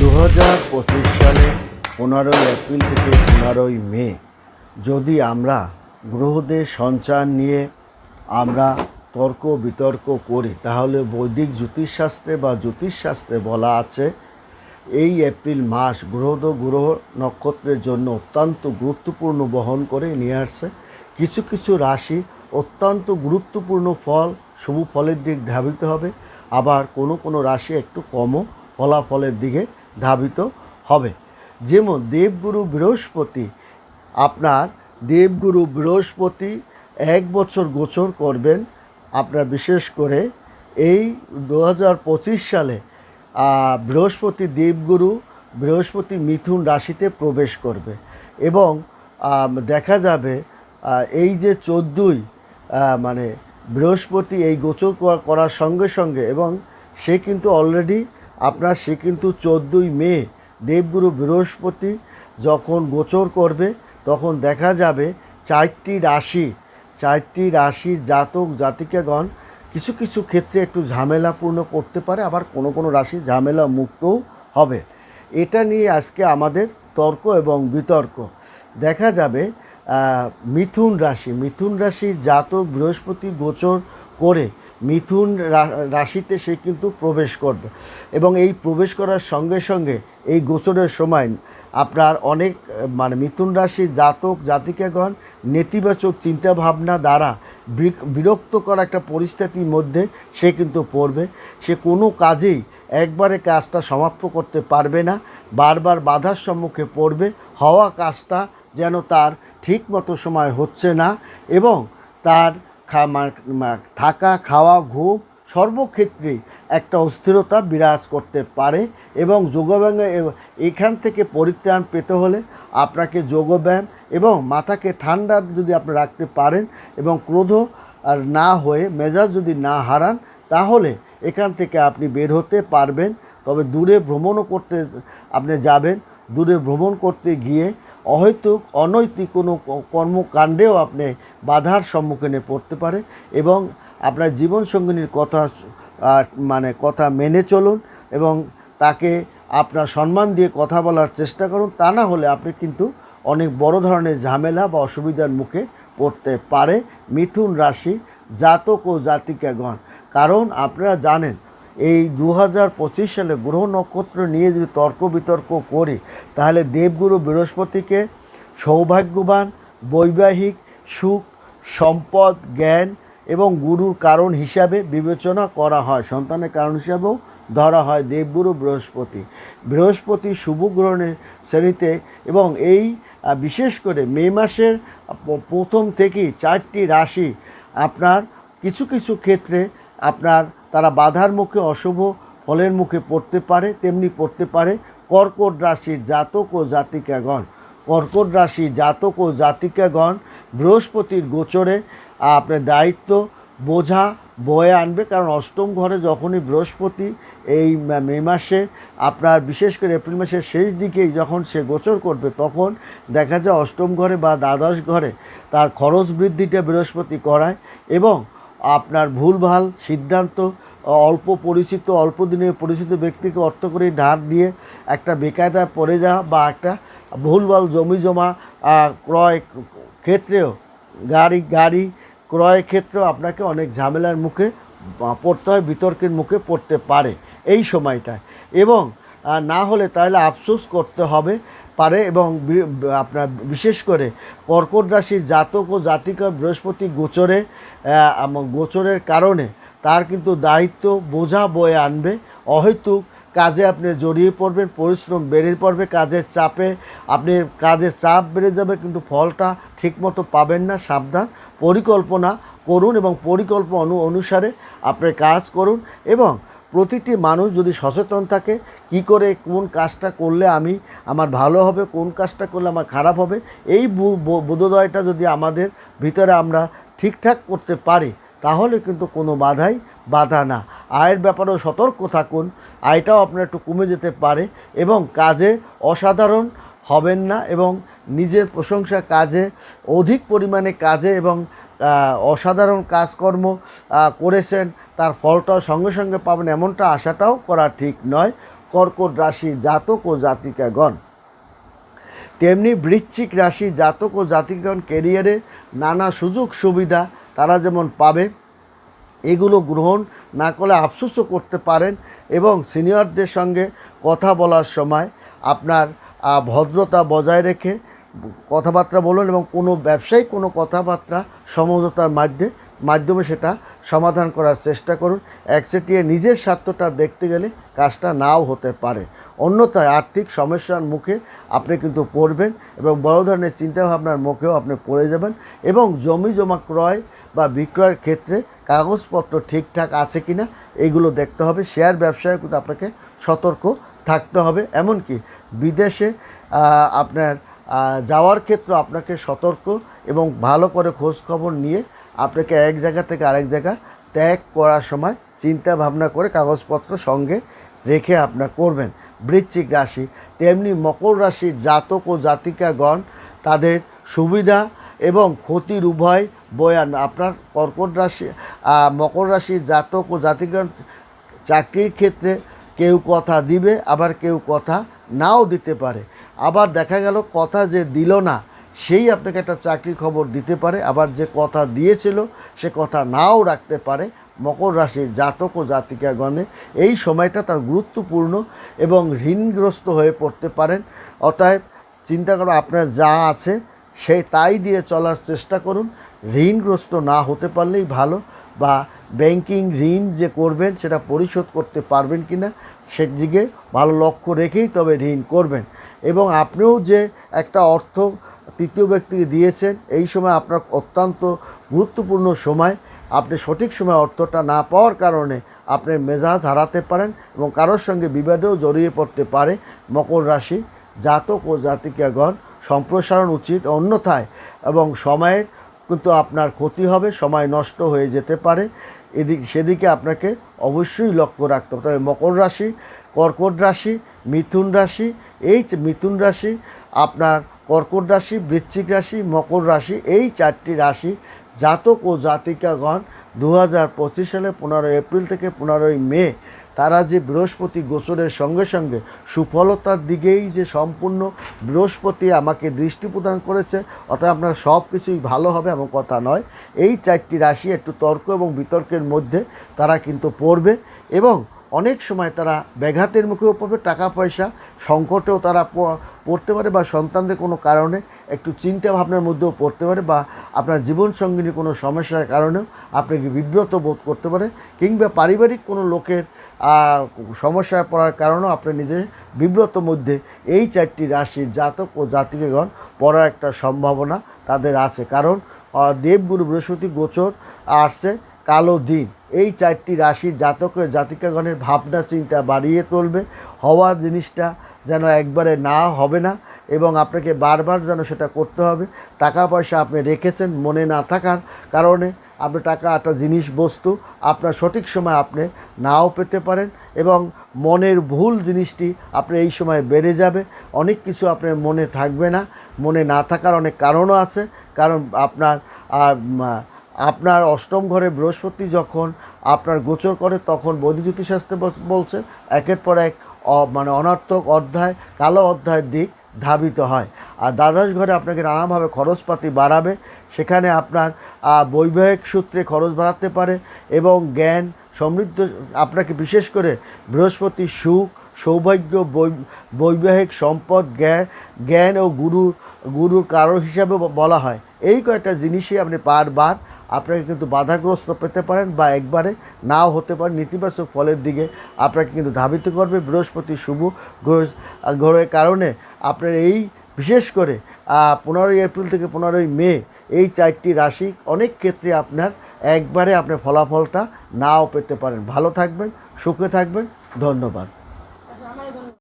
দু হাজার পঁচিশ সালে পনেরোই এপ্রিল থেকে পনেরোই মে যদি আমরা গ্রহদের সঞ্চার নিয়ে আমরা তর্ক বিতর্ক করি, তাহলে বৈদিক জ্যোতিষশাস্ত্রে বা জ্যোতিষশাস্ত্রে বলা আছে, এই এপ্রিল মাস গ্রহদ গ্রহ নক্ষত্রের জন্য অত্যন্ত গুরুত্বপূর্ণ বহন করে নিয়ে আসছে। কিছু কিছু রাশি অত্যন্ত গুরুত্বপূর্ণ ফল, শুভ ফলের দিক ধাবিত হবে। আবার কোনো কোনো রাশি একটু কমও ফলাফলের দিকে ধাবিত হবে। যেমন দেবগুরু বৃহস্পতি আপনার দেবগুরু বৃহস্পতি এক বছর গোচর করবেন, আপনার বিশেষ করে এই দু হাজার পঁচিশ সালে বৃহস্পতি দেবগুরু বৃহস্পতি মিথুন রাশিতে প্রবেশ করবে এবং দেখা যাবে এই যে চোদ্দই মানে বৃহস্পতি এই গোচর করার সঙ্গে সঙ্গে এবং সে কিন্তু অলরেডি আপনার সে কিন্তু চোদ্দোই মে, দেবগুরু বৃহস্পতি যখন গোচর করবে, তখন দেখা যাবে চারটি রাশি, চারটি রাশির জাতক জাতিকাগণ কিছু কিছু ক্ষেত্রে একটু ঝামেলাপূর্ণ করতে পারে, আবার কোনো কোনো রাশি ঝামেলা মুক্তও হবে। এটা নিয়ে আজকে আমাদের তর্ক এবং বিতর্ক। দেখা যাবে মিথুন রাশি, মিথুন রাশির জাতক বৃহস্পতি গোচর করে মিথুন রাশিতে সে কিন্তু প্রবেশ করবে। এবং এই প্রবেশ করার সঙ্গে সঙ্গে এই গোচরের সময় আপনার অনেক মানে মিথুন রাশির জাতক, জাতিকাগণ নেতিবাচক চিন্তাভাবনা দ্বারা বিরক্ত করা একটা পরিস্থিতির মধ্যে সে কিন্তু পড়বে। সে কোনো কাজেই একবারে কাজটা সমাপ্ত করতে পারবে না, বারবার বাধার সম্মুখে পড়বে, হওয়া কাজটা যেন তার ঠিক মতো সময় হচ্ছে না এবং তার থাকা, খাওয়া, ঘুম সর্বক্ষেত্রেই একটা অস্থিরতা বিরাজ করতে পারে এবং যোগব্যায়ামে এখান থেকে পরিত্রাণ পেতে হলে আপনাকে যোগব্যায়াম এবং মাথাকে ঠান্ডা যদি আপনি রাখতে পারেন এবং ক্রোধ আর না হয়ে মেজাজ যদি না হারান, তাহলে এখান থেকে আপনি বের হতে পারবেন। তবে দূরে ভ্রমণও করতে, আপনি যাবেন। দূরে ভ্রমণ করতে গিয়ে অহৈতুক, অনৈতিক কোনো কর্মকাণ্ডেও আপনি বাধার সম্মুখীনে পড়তে পারে এবং আপনার জীবনসঙ্গিনীর কথা মানে কথা মেনে চলুন এবং তাকে আপনার সম্মান দিয়ে কথা বলার চেষ্টা করুন। তা না হলে আপনি কিন্তু অনেক বড় ধরনের ঝামেলা বা অসুবিধার মুখে পড়তে পারে। মিথুন রাশি জাতক ও জাতিকাগণ। কারণ আপনারা জানেন এই দু হাজার পঁচিশ সালে গ্রহ নক্ষত্র নিয়ে যদি তর্ক বিতর্ক করি, তাহলে দেবগুরু বৃহস্পতিকে সৌভাগ্যবান, বৈবাহিক, সুখ, সম্পদ, জ্ঞান এবং গুরুর কারণ হিসাবে বিবেচনা করা হয়। সন্তানের কারণ হিসাবেও ধরা হয় দেবগুরু বৃহস্পতি। বৃহস্পতি শুভ গ্রহণের শ্রেণীতে এবং এই বিশেষ করে মে মাসের প্রথম থেকেই চারটি রাশি আপনার কিছু কিছু ক্ষেত্রে আপনার তারা বাধার মুখে অশুভ ফলের মুখে পড়তে পারে, তেমনি পড়তে পারে। কর্কট রাশির জাতক ও জাতিকাগণ, কর্কট রাশি জাতক ও জাতিকাগণ, বৃহস্পতির গোচরে আপনার দায়িত্ব, বোঝা, বয়ে আনবে। কারণ অষ্টম ঘরে যখনই বৃহস্পতি এই মে মাসে, আপনার বিশেষ করে এপ্রিল মাসের শেষ দিকেই যখন সে গোচর করবে, তখন দেখা যায় অষ্টম ঘরে বা দ্বাদশ ঘরে তার খরচ বৃদ্ধিটা বৃহস্পতি করায় এবং আপনার ভুলভাল সিদ্ধান্ত, অল্প পরিচিত, অল্প দিনের পরিচিত ব্যক্তিকে অর্থ করে ধার দিয়ে একটা বেকায়দায় পড়ে যাওয়া বা একটা ভুলভাল জমি জমা ক্রয় ক্ষেত্রেও গাড়ি গাড়ি ক্রয় ক্ষেত্রেও আপনাকে অনেক ঝামেলার মুখে পড়তে হয়, বিতর্কের মুখে পড়তে পারে এই সময়টায়। এবং না হলে তাহলে আফসোস করতে হবে পারে এবং আপনার বিশেষ করে কর্কট রাশির জাতক ও জাতিকা বৃহস্পতি গোচরে গোচরের কারণে তার কিন্তু দায়িত্ব বোঝা বয়ে আনবে। অহেতুক কাজে আপনি জড়িয়ে পড়বেন, পরিশ্রম বেড়ে পড়বে, কাজের চাপে আপনি, কাজের চাপ বেড়ে যাবে কিন্তু ফলটা ঠিকমতো পাবেন না, সাবধান। পরিকল্পনা করুন এবং পরিকল্পনা অনুসারে আপনি কাজ করুন এবং প্রতিটি মানুষ যদি সচেতন থাকে, কি করে কোন কাজটা করলে আমি আমার ভালো হবে, কোন কাজটা করলে আমার খারাপ হবে, এই বোধোদয়টা যদি আমাদের ভিতরে আমরা ঠিকঠাক করতে পারি, তাহলে কিন্তু কোনো বাধাই বাধা না। আয়ের ব্যাপারেও সতর্ক থাকুন, আয়টাও আপনার একটু কমে যেতে পারে এবং কাজে অসাধারণ হবেন না এবং নিজের প্রশংসা কাজে, অধিক পরিমাণে কাজে এবং অসাধারণ কাজকর্ম করেছেন। তার ফলটাও সঙ্গে সঙ্গে পাবেন, এমনটা আশাটাও করা ঠিক নয়। কর্কট রাশি জাতক ও জাতিকাগণ। তেমনি বৃশ্চিক রাশি জাতক ও জাতিগণ কেরিয়ারে নানা সুযোগ সুবিধা তারা যেমন পাবে, এগুলো গ্রহণ না করলে আফসোসও করতে পারেন এবং সিনিয়রদের সঙ্গে কথা বলার সময় আপনার ভদ্রতা বজায় রেখে কথাবার্তা বলুন এবং কোনো ব্যবসায়ী, কোনো কথাবার্তা সমঝোতার মাধ্যমে মাধ্যমে সেটা সমাধান করার চেষ্টা করুন। একচেটিয়ে নিজের স্বার্থটা দেখতে গেলে কাজটা নাও হতে পারে। অন্যথায় আর্থিক সমস্যার মুখে আপনি কিন্তু পড়বেন এবং বড় ধরনের চিন্তাভাবনার মুখেও আপনি পড়ে যাবেন এবং জমি জমা ক্রয় বা বিক্রয়ের ক্ষেত্রে কাগজপত্র ঠিকঠাক আছে কি না এইগুলো দেখতে হবে। শেয়ার ব্যবসায় কিন্তু আপনাকে সতর্ক থাকতে হবে। এমনকি বিদেশে আপনার যাওয়ার ক্ষেত্রে আপনাকে সতর্ক এবং ভালো করে খোঁজ খবর নিয়ে আপনাকে এক জায়গা থেকে আরেক জায়গা ত্যাগ করার সময় চিন্তা ভাবনা করে কাগজপত্র সঙ্গে রেখে আপনার করবেন। বৃশ্চিক রাশি, তেমনি মকর রাশির জাতক ও জাতিকাগণ, তাদের সুবিধা এবং ক্ষতির উভয় বয়ান। আপনার কর্কট রাশি মকর রাশির জাতক ও জাতিগণ চাকরির ক্ষেত্রে কেউ কথা দিবে, আবার কেউ কথা নাও দিতে পারে। আবার দেখা গেল কথা যে দিল না, সেই আপনাকে একটা চাকরির খবর দিতে পারে। আবার যে কথা দিয়েছিল, সে কথা নাও রাখতে পারে মকর রাশির জাতক ও জাতিকাগণে। এই সময়টা তার গুরুত্বপূর্ণ এবং ঋণগ্রস্ত হয়ে পড়তে পারেন। অতএব চিন্তা করো, আপনার যা আছে সেই তাই দিয়ে চলার চেষ্টা করুন। ঋণগ্রস্ত না হতে পারলেই ভালো, বা ব্যাংকিং ঋণ যে করবেন, সেটা পরিশোধ করতে পারবেন কি না সেদিকে ভালো লক্ষ্য রেখেই তবে ঋণ করবেন। এবং আপনিও যে একটা অর্থ তৃতীয় ব্যক্তিকে দিয়েছেন, এই সময় আপনার অত্যন্ত গুরুত্বপূর্ণ সময়। আপনি সঠিক সময় অর্থটা না পাওয়ার কারণে আপনি মেজাজ হারাতে পারেন এবং কারোর সঙ্গে বিবাদেও জড়িয়ে পড়তে পারে মকর রাশি, জাতক ও জাতিকাগণ। সম্প্রসারণ উচিত অন্যথায় এবং সময়ের কিন্তু আপনার ক্ষতি হবে, সময় নষ্ট হয়ে যেতে পারে। এদিক, সেদিকে আপনাকে অবশ্যই লক্ষ্য রাখতে হবে। তবে মকর রাশি, কর্কট রাশি মিথুন রাশি, এই মিথুন রাশি, আপনার কর্কট রাশি, বৃশ্চিক রাশি, মকর রাশি, এই চারটি রাশি জাতক ও জাতিকাগণ দু হাজার পঁচিশ সালে পনেরোই এপ্রিল থেকে পনেরোই মে, তারা যে বৃহস্পতি গোচরের সঙ্গে সঙ্গে সুফলতার দিকেই যে সম্পূর্ণ বৃহস্পতি আমাকে দৃষ্টি প্রদান করেছে অর্থাৎ আপনার সব কিছুই ভালো হবে এমন কথা নয়। এই চারটি রাশি একটু তর্ক এবং বিতর্কের মধ্যে তারা কিন্তু পড়বে এবং অনেক সময় তারা ব্যাঘাতের মুখেও পড়বে, টাকা, পয়সা সংকটেও তারা পড়তে পারে বা সন্তানদের কোনো কারণে একটু চিন্তা ভাবনার মধ্যেও পড়তে পারে বা আপনার জীবনসঙ্গিনী কোনো সমস্যার কারণেও আপনাকে বিব্রত বোধ করতে পারে কিংবা পারিবারিক কোনো লোকের সমস্যায় পড়ার কারণেও আপনি নিজে বিব্রত মধ্যে এই চারটি রাশির জাতক ও জাতিকেগণ পড়ার একটা সম্ভাবনা তাদের আছে। কারণ দেবগুরু বৃহস্পতি গোচর আসছে কালো দিন। এই চারটি রাশির জাতক জাতিকাগণের ভাবনা, চিন্তা বাড়িয়ে তুলবে। হওয়া জিনিসটা যেন একবারে না হবে না এবং আপনাকে বারবার যেন সেটা করতে হবে। টাকা পয়সা আপনি রেখেছেন, মনে না থাকার কারণে আপনি টাকা একটা জিনিস, বস্তু আপনার সঠিক সময় আপনি নাও পেতে পারেন এবং মনের ভুল জিনিসটি আপনি এই সময় বেড়ে যাবে। অনেক কিছু আপনার মনে থাকবে না। মনে না থাকার অনেক কারণও আছে। কারণ আপনার আপনার অষ্টম ঘরে বৃহস্পতি যখন আপনার গোচর করে, তখন বৈদ্যুতিশাস্ত্রে বলছে একের পর এক মানে অনার্থক অধ্যায়, কালো অধ্যায়ের দিক ধাবিত হয়। আর দ্বাদশ ঘরে আপনাকে নানাভাবে খরচপাতি বাড়াবে। সেখানে আপনার বৈবাহিক সূত্রে খরচ বাড়াতে পারে এবং জ্ঞান সমৃদ্ধ, আপনাকে বিশেষ করে বৃহস্পতি সুখ, সৌভাগ্য বৈবাহিক সম্পদ জ্ঞান জ্ঞান ও গুরু, গুরুর কারও হিসাবে বলা হয়। এই কয়েকটা জিনিসই আপনি বারবার আপনাকে কিন্তু বাধাগ্রস্ত পেতে পারেন বা একবারে নাও হতে পারে নেতিবাচক ফলের দিকে আপনাকে কিন্তু ধাবিত করবে। বৃহস্পতি শুভ গ্রহ- গ্রহের কারণে আপনার এই, বিশেষ করে পনেরোই এপ্রিল থেকে পনেরোই মে এই চারটি রাশি অনেক ক্ষেত্রে আপনার একবারে আপনার ফলাফলটা নাও পেতে পারেন। ভালো থাকবেন, সুখে থাকবেন। ধন্যবাদ।